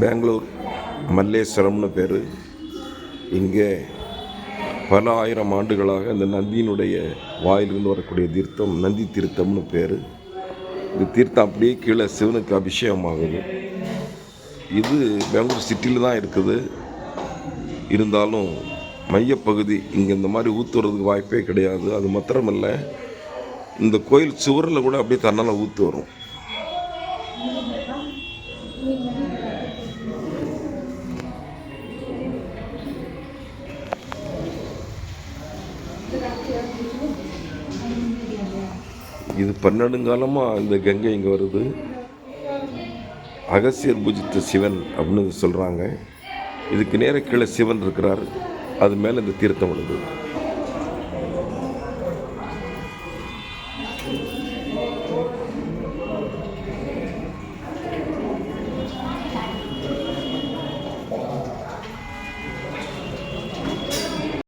பெங்களூர் மல்லேஸ்வரம்னு பேர். இங்கே பல ஆயிரம் ஆண்டுகளாக இந்த நந்தியினுடைய வாயிலிருந்து வரக்கூடிய தீர்த்தம் நந்தி தீர்த்தம்னு பேர். இந்த தீர்த்தம் அப்படியே கீழே சிவனுக்கு அபிஷேகம் ஆகுது இது பெங்களூர் சிட்டியில் தான் இருக்குது. இருந்தாலும் மையப்பகுதி இங்கே இந்த மாதிரி ஊற்றுறதுக்கு வாய்ப்பே கிடையாது. அது மாத்திரமில்லை இந்த கோயில் சுவரில் கூட அப்படியே தன்னால் ஊற்று வரும். இது பன்னெடுங்காலமாக இந்த கங்கை இங்கே வருது. அகசியர் பூஜித்த சிவன் அப்படின்னு சொல்கிறாங்க இதுக்கு நேர கீழே சிவன் இருக்கிறார். அது மேலே இந்த தீர்த்தம் வருது